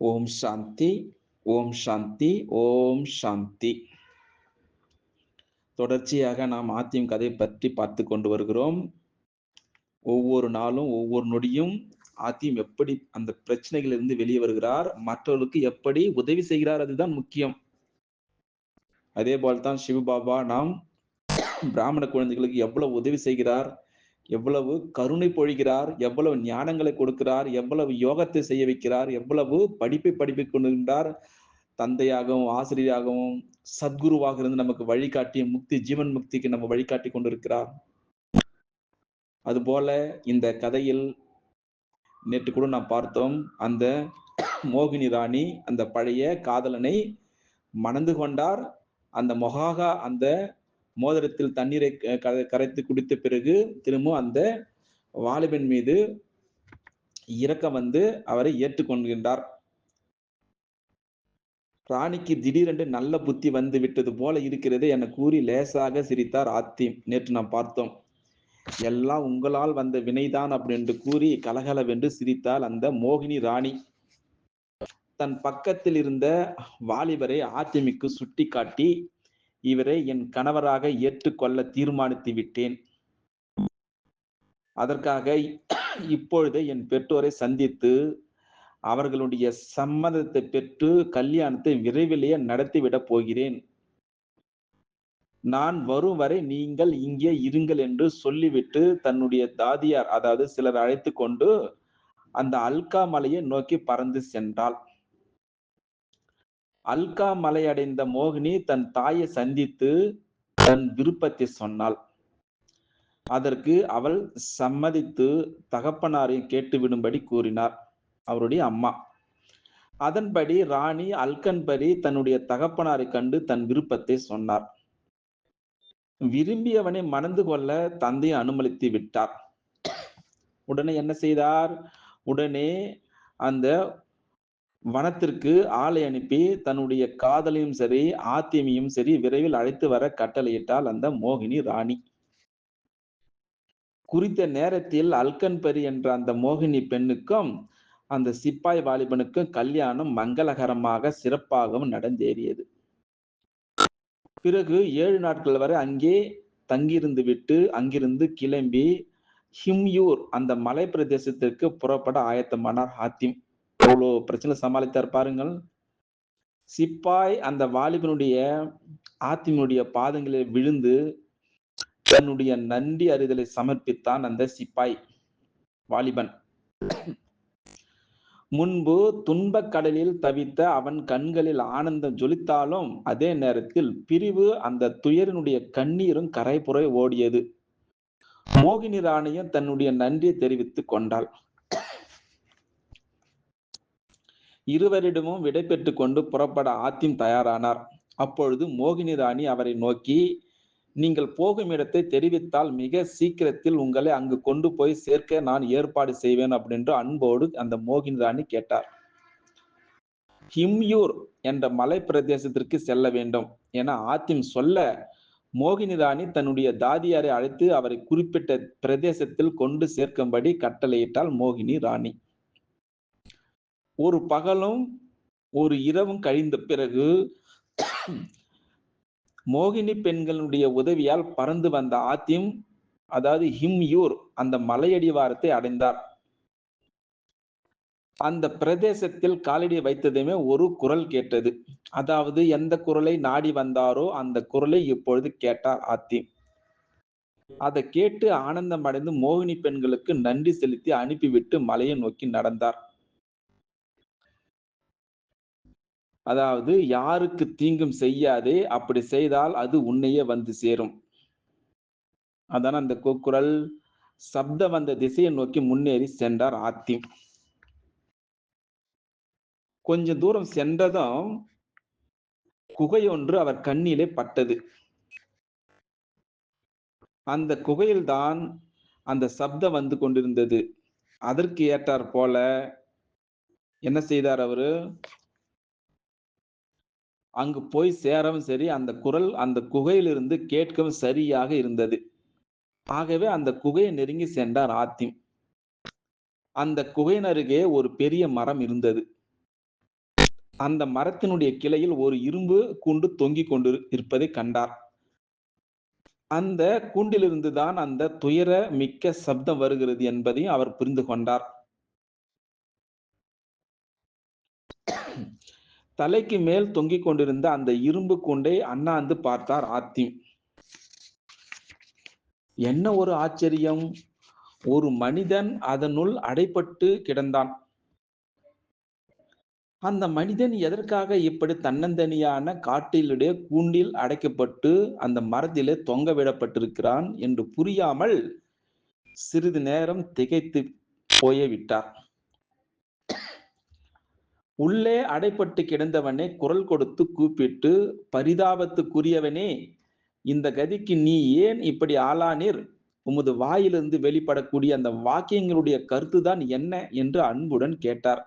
ஓம் சாந்தி ஓம் சாந்தி ஓம் சாந்தி. தொடர்ச்சியாக நாம் ஆத்தியம் கதை பற்றி பார்த்து கொண்டு வருகிறோம். ஒவ்வொரு நாளும் ஒவ்வொரு நொடியும் ஆத்தியம் எப்படி அந்த பிரச்சனைகளிலிருந்து வெளியே வருகிறார் மற்றவர்களுக்கு எப்படி உதவி செய்கிறார் அதுதான் முக்கியம். அதே போல்தான் சிவபாபா நாம் பிராமண குழந்தைகளுக்கு எவ்வளவு உதவி செய்கிறார் எவ்வளவு கருணை பொழிகிறார் எவ்வளவு ஞானங்களை கொடுக்கிறார் எவ்வளவு யோகத்தை செய்ய வைக்கிறார் எவ்வளவு படிப்பை படிப்பிக் கொண்டிருந்தார். தந்தையாகவும் ஆசிரியராகவும் சத்குருவாக இருந்து நமக்கு வழிகாட்டி முக்தி ஜீவன் முக்திக்கு நம்ம வழிகாட்டி கொண்டிருக்கிறார். அதுபோல இந்த கதையில் நேற்று கூட நான் பார்த்தோம் அந்த மோகினி ராணி அந்த பழைய காதலனை மணந்து கொண்டார். அந்த மொகாகா அந்த மோதிரத்தில் தண்ணீரை கரைத்து குடித்த பிறகு திரும்பவும் அந்த வாலிபன் மீது இறக்க வந்து அவரை ஏற்றுக்கொள்கின்றார். ராணிக்கு திடீரென்று நல்ல புத்தி வந்து விட்டது போல இருக்கிறது என கூறி லேசாக சிரித்தார் ஆத்தி. நேற்று நாம் பார்த்தோம். எல்லாம் உங்களால் வந்த வினைதான் அப்படின்னு கூறி கலகலவென்று சிரித்தால் அந்த மோகினி ராணி. தன் பக்கத்தில் இருந்த வாலிபரை ஆத்திமிக்கு சுட்டி காட்டி இவரை என் கணவராக ஏற்றுக்கொள்ள தீர்மானித்து விட்டேன் அதற்காக இப்பொழுது என் பெற்றோரை சந்தித்து அவர்களுடைய சம்மதத்தை பெற்று கல்யாணத்தை விரைவிலேயே நடத்திவிடப் போகிறேன். நான் வரும் வரை நீங்கள் இங்கே இருங்கள் என்று சொல்லிவிட்டு தன்னுடைய தாதியார் அதாவது சிலர் அழைத்து கொண்டு அந்த அல்கா மலையை நோக்கி பறந்து சென்றாள். அல்கா மலையடைந்த மோகினி தன் தாயை சந்தித்து தன் விருப்பத்தை சொன்னாள். அதற்கு அவள் சம்மதித்து தகப்பனாரையும் கேட்டுவிடும்படி கூறினார். அவருடைய அம்மா. அதன்படி ராணி அல்கன்பரி தன்னுடைய தகப்பனாரை கண்டு தன் விருப்பத்தை சொன்னார். விரும்பியவனை மணந்து கொள்ள தந்தையை அனுமதித்து விட்டார். உடனே என்ன செய்தார்? உடனே அந்த வனத்திற்கு ஆளை அனுப்பி தன்னுடைய காதலையும் சரி ஆத்தியமையும் சரி விரைவில் அழைத்து வர கட்டளையிட்டால் அந்த மோகினி ராணி. குறித்த நேரத்தில் அல்கன்பரி என்ற அந்த மோகினி பெண்ணுக்கும் அந்த சிப்பாய் வாலிபனுக்கும் கல்யாணம் மங்களகரமாக சிறப்பாகவும் நடந்தேறியது. பிறகு ஏழு நாட்கள் வரை அங்கே தங்கியிருந்து விட்டு அங்கிருந்து கிளம்பி ஹிம்யூர் அந்த மலை பிரதேசத்திற்கு புறப்பட ஆயத்தமானார் ஹாத்திம். அவ்வளோ பிரச்சனை சமாளித்தார் பாருங்கள். சிப்பாய் அந்த வாலிபனுடைய ஆத்திமனுடைய பாதங்களில் விழுந்து தன்னுடைய நன்றி அறிதலை சமர்ப்பித்தான் அந்த சிப்பாய் வாலிபன். முன்பு துன்பக் கடலில் தவித்த அவன் கண்களில் ஆனந்தம் ஜொலித்தாலும் அதே நேரத்தில் பிரிவு அந்த துயரினுடைய கண்ணீரும் கரைபுறை ஓடியது. மோகினி ராணியும் தன்னுடைய நன்றியை தெரிவித்துக் கொண்டாள். இருவரிடமும் விடைபெற்றுக் கொண்டு புறப்பட ஆத்திம் தயாரானார். அப்பொழுது மோகினி ராணி அவரை நோக்கி நீங்கள் போகும் இடத்தை தெரிவித்தால் மிக சீக்கிரத்தில் உங்களை அங்கு கொண்டு போய் சேர்க்க நான் ஏற்பாடு செய்வேன் அப்படின்று அன்போடு அந்த மோகினி ராணி கேட்டார். ஹிம்யூர் என்ற மலை பிரதேசத்திற்கு செல்ல வேண்டும் என ஆத்திம் சொல்ல மோகினி ராணி தன்னுடைய தாதியாரை அழைத்து அவரை குறிப்பிட்ட பிரதேசத்தில் கொண்டு சேர்க்கும்படி கட்டளையிட்டால் மோகினி ராணி. ஒரு பகலும் ஒரு இரவும் கழிந்த பிறகு மோகினி பெண்களுடைய உதவியால் பறந்து வந்த ஆத்தியம் அதாவது ஹிம்யூர் அந்த மலையடிவாரத்தை அடைந்தார். அந்த பிரதேசத்தில் காலடி வைத்ததுமே ஒரு குரல் கேட்டது. அதாவது எந்த குரலை நாடி வந்தாரோ அந்த குரலை இப்பொழுது கேட்டார் ஆத்திம். அதை கேட்டு ஆனந்தம் அடைந்து மோகினி பெண்களுக்கு நன்றி செலுத்தி அனுப்பிவிட்டு மலையை நோக்கி நடந்தார். அதாவது யாருக்கு தீங்கும் செய்யாதே அப்படி செய்தால் அது உன்னையே வந்து சேரும். அதான அந்த கூக்குரல் சப்தம் வந்த திசையை நோக்கி முன்னேறி சென்றார் ஆத்தி கொஞ்ச தூரம் சென்றதும் குகையொன்று அவர் கண்ணிலே பட்டது. அந்த குகையில்தான் அந்த சப்தம் வந்து கொண்டிருந்தது. அதற்கு ஏற்றார் போல என்ன செய்தார் அவரு? அங்கு போய் சேரவும் சரி அந்த குரல் அந்த குகையிலிருந்து கேட்கவும் சரியாக இருந்தது. ஆகவே அந்த குகையை நெருங்கி சென்றார் ஆத்திம். அந்த குகையின் அருகே ஒரு பெரிய மரம் இருந்தது. அந்த மரத்தினுடைய கிளையில் ஒரு இரும்பு கூண்டு தொங்கிக் கொண்டு இருப்பதை கண்டார். அந்த கூண்டிலிருந்து தான் அந்த துயர மிக்க சப்தம் வருகிறது என்பதையும் அவர் புரிந்து கொண்டார். தலைக்கு மேல் தொங்கிக் கொண்டிருந்த அந்த இரும்பு கொண்டை அண்ணாந்து பார்த்தார் ஆத்தி. என்ன ஒரு ஆச்சரியம்? ஒரு மனிதன் அதனுள் அடைப்பட்டு கிடந்தான். அந்த மனிதன் எதற்காக இப்படி தன்னந்தனியான காட்டிலுடைய கூண்டில் அடைக்கப்பட்டு அந்த மரத்திலே தொங்க விடப்பட்டிருக்கிறான் என்று புரியாமல் சிறிது நேரம் திகைத்து போய விட்டார் உள்ளே அடைப்பட்டு கிடந்தவனை குரல் கொடுத்து கூப்பிட்டு பரிதாபத்துக்குரியவனே இந்த கதிக்கு நீ ஏன் இப்படி ஆளானீர்? உமது வாயிலிருந்து வெளிப்படக்கூடிய அந்த வாக்கியங்களுடைய கருத்துதான் என்ன? என்று அன்புடன் கேட்டார்.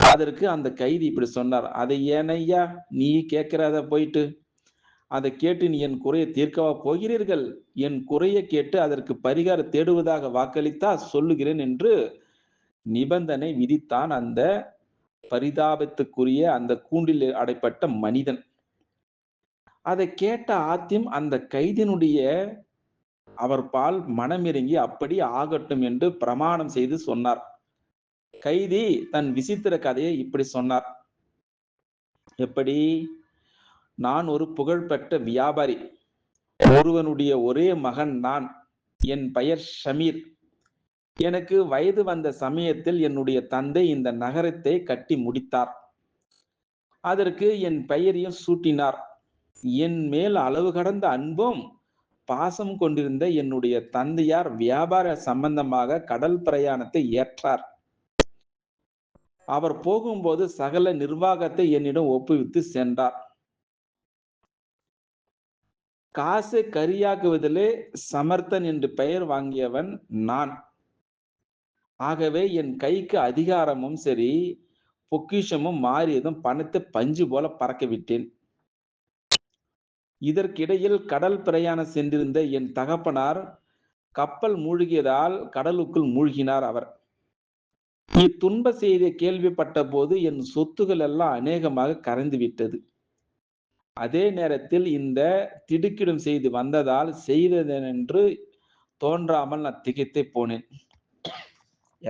அதற்கு அந்த கைதி இப்படி சொன்னார். அதை ஏனையா நீ கேட்கிறத போயிட்டு. அதை கேட்டு நீ என் குறையை தீர்க்கவா போகிறீர்கள்? என் குறையை கேட்டு அதற்கு பரிகார தேடுவதாக வாக்களித்தா சொல்லுகிறேன் என்று நிபந்தனை விதித்தான் அந்த பரிதாபத்துக்குரிய அந்த கூண்டில் அடைப்பட்ட மனிதன். அதை கேட்ட ஆத்தியம் அந்த கைதினுடைய அவர் பால் மனமிறங்கி அப்படி ஆகட்டும் என்று பிரமாணம் செய்து சொன்னார். கைதி தன் விசித்திர கதையை இப்படி சொன்னார். எப்படி? நான் ஒரு புகழ்பெற்ற வியாபாரி. ஒருவனுடைய ஒரே மகன் நான். என் பெயர் ஷமீர். எனக்கு வயது வந்த சமயத்தில் என்னுடைய தந்தை இந்த நகரத்தை கட்டி முடித்தார். அதற்கு என் பெயரையும் சூட்டினார். என் மேல் அளவு கடந்த அன்பும் பாசம் கொண்டிருந்த என்னுடைய தந்தையார் வியாபார சம்பந்தமாக கடல் பிரயாணத்தை ஏற்றார். அவர் போகும்போது சகல நிர்வாகத்தை என்னிடம் ஒப்புவித்து சென்றார். காசை கரியாக்குவதிலே சமர்த்தன் என்று பெயர் வாங்கியவன் நான். ஆகவே என் கைக்கு அதிகாரமும் சரி பொக்கிஷமும் மாறியதும் பணத்தை பஞ்சு போல பறக்க விட்டேன் இதற்கிடையில் கடல் பிரயாணம் சென்றிருந்த என் தகப்பனார் கப்பல் மூழ்கியதால் கடலுக்குள் மூழ்கினார் அவர். இத்துன்ப செய்தியை கேள்விப்பட்ட போது என் சொத்துகள் எல்லாம் அநேகமாக கரைந்து விட்டது. அதே நேரத்தில் இந்த திடுக்கிடும் செய்தி வந்ததால் செய்ததென்று தோன்றாமல் நான் திகைத்தே போனேன்.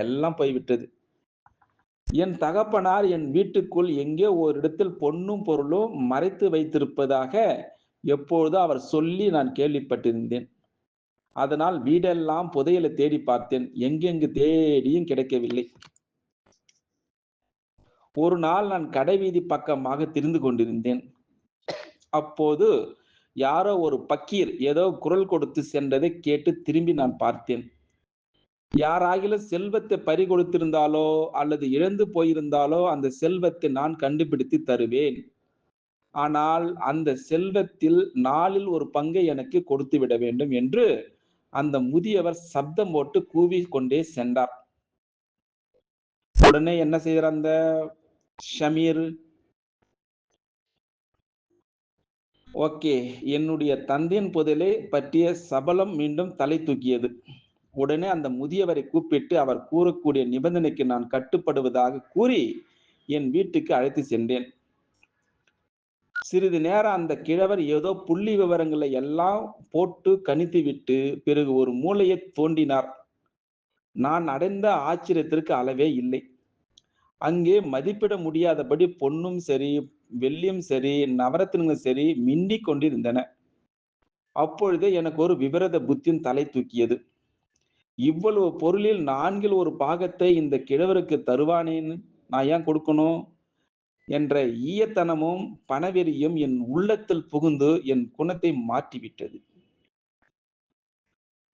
எல்லாம் போய்விட்டது என் தகப்பனார் என் வீட்டுக்குள் எங்கே ஒரு இடத்தில் பொன்னும் பொருளும் மறைத்து வைத்திருப்பதாக எப்பொழுதோ அவர் சொல்லி நான் கேள்விப்பட்டிருந்தேன். அதனால் வீடெல்லாம் புதையலை தேடி பார்த்தேன். எங்கெங்கு தேடியும் கிடைக்கவில்லை. ஒரு நாள் நான் கடைவீதி பக்கமாக திரிந்து கொண்டிருந்தேன். அப்போது யாரோ ஒரு பக்கீர் ஏதோ குரல் கொடுத்து சென்றதை கேட்டு திரும்பி நான் பார்த்தேன். யாராகிலும் செல்வத்தை பறி கொடுத்திருந்தாலோ அல்லது இழந்து போயிருந்தாலோ அந்த செல்வத்தை நான் கண்டுபிடித்து தருவேன். ஆனால் அந்த செல்வத்தில் நாளில் ஒரு பங்கை எனக்கு கொடுத்து விட வேண்டும் என்று அந்த முதியவர் சப்தம் போட்டு கூவி கொண்டே சென்றார். உடனே என்ன செய்யற அந்த ஷமீர்? ஓகே என்னுடைய தந்தையின் புதலை பற்றிய சபலம் மீண்டும் தலை தூக்கியது. உடனே அந்த முதியவரை கூப்பிட்டு அவர் கூறக்கூடிய நிபந்தனைக்கு நான் கட்டுப்படுவதாக கூறி என் வீட்டுக்கு அழைத்து சென்றேன். சிறிது நேரம் அந்த கிழவர் ஏதோ புள்ளி விவரங்களை எல்லாம் போட்டு கணித்து விட்டு பிறகு ஒரு மூளையை தோண்டினார். நான் அடைந்த ஆச்சரியத்திற்கு அளவே இல்லை. அங்கே மதிப்பிட முடியாதபடி பொன்னும் சரி வெள்ளியும் சரி நவரத்தினங்களும் சரி மிண்டி கொண்டிருந்தன. அப்பொழுதே எனக்கு ஒரு விபரத புத்தியின் தலை தூக்கியது. இவ்வளவு பொருளில் நான்கில் ஒரு பாகத்தை இந்த கிழவருக்கு தருவானேன்னு நான் ஏன் கொடுக்கணும்? என்ற ஈயத்தனமும் பணவெறியும் என் உள்ளத்தில் புகுந்து என் குணத்தை மாற்றிவிட்டது.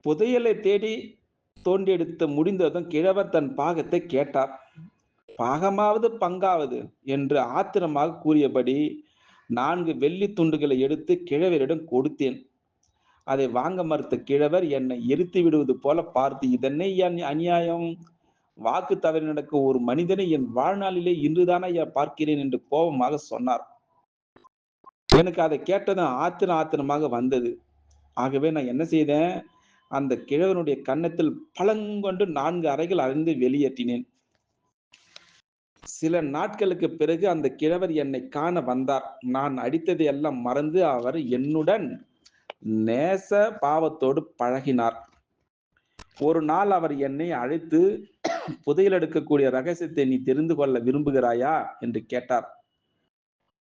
புதையலை தேடி தோண்டியெடுத்த முடிந்ததும் கிழவர் தன் பாகத்தை கேட்டார். பாகமாவது பங்காவது என்று ஆத்திரமாக கூறியபடி நான்கு வெள்ளி துண்டுகளை எடுத்து கிழவரிடம் கொடுத்தேன். அதை வாங்க மறுத்த கிழவர் என்னை எரித்து விடுவது போல பார்த்து இதென்னை அநியாயம்? வாக்கு தவறி நடக்க ஒரு மனிதனை என் வாழ்நாளிலே இன்றுதானே ஐயா பார்க்கிறேன் என்று கோபமாக சொன்னார். எனக்கு அதை கேட்டதும் ஆத்திரம் ஆத்திரமாக வந்தது. ஆகவே நான் என்ன செய்தேன்? அந்த கிழவனுடைய கன்னத்தில் பழங்கொண்டு நான்கு அறைகள் அறிந்து வெளியேற்றினேன். சில நாட்களுக்கு பிறகு அந்த கிழவர் என்னை காண வந்தார். நான் அடித்ததை எல்லாம் மறந்து அவர் என்னுடன் நேச பாவத்தோடு பழகினார். ஒரு நாள் அவர் என்னை அழைத்து புதையல் எடுக்கக்கூடிய ரகசியத்தை நீ தெரிந்து கொள்ள விரும்புகிறாயா? என்று கேட்டார்.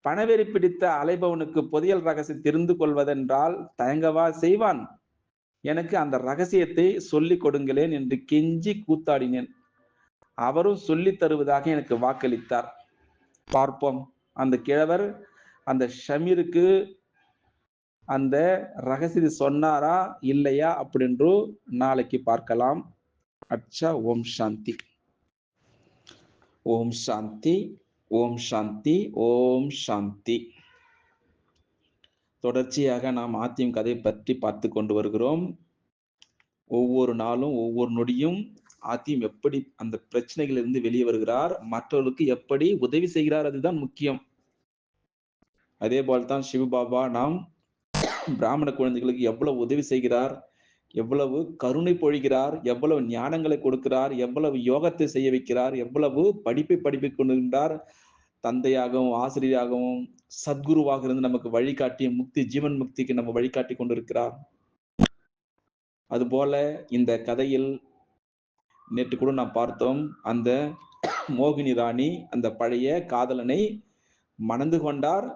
பணவெறி பிடித்த அலைபவனுக்கு புதையல் ரகசியம் தெரிந்து கொள்வதென்றால் தயங்கவா செய்வான்? எனக்கு அந்த ரகசியத்தை சொல்லிக் கொடுங்களேன் என்று கெஞ்சி கூத்தாடினேன். அவரும் சொல்லித் தருவதாக எனக்கு வாக்களித்தார். பார்ப்போம். அந்த கிழவர் அந்த ஷமீருக்கு அந்த ரகசியத்தை சொன்னாரா இல்லையா அப்படின்று நாளைக்கு பார்க்கலாம். அச்சா ஓம் சாந்தி. ஓம் சாந்தி ஓம் சாந்தி ஓம் சாந்தி. தொடர்ச்சியாக நாம் ஆத்தியம் கதை பற்றி பார்த்து கொண்டு வருகிறோம். ஒவ்வொரு நாளும் ஒவ்வொரு நொடியும் ஆத்தியம் எப்படி அந்த பிரச்சனைகளிலிருந்து வெளியே வருகிறார் மற்றவர்களுக்கு எப்படி உதவி செய்கிறார் அதுதான் முக்கியம். அதே போல்தான் சிவபாபா நாம் பிராமண குழந்தைகளுக்கு எவ்வளவு உதவி செய்கிறார் எவ்வளவு கருணை பொழிகிறார் எவ்வளவு ஞானங்களை கொடுக்கிறார் எவ்வளவு யோகத்தை செய்ய வைக்கிறார் எவ்வளவு படிப்பை படிப்பிக் கொண்டிருந்தார். தந்தையாகவும் ஆசிரியராகவும் சத்குருவாக இருந்து நமக்கு வழிகாட்டி முக்தி ஜீவன் முக்திக்கு நம்ம வழிகாட்டி கொண்டிருக்கிறார். அதுபோல இந்த கதையில் நேற்று கூட நான் பார்த்தோம் அந்த மோகினி ராணி அந்த பழைய காதலனை மணந்து கொண்டார்.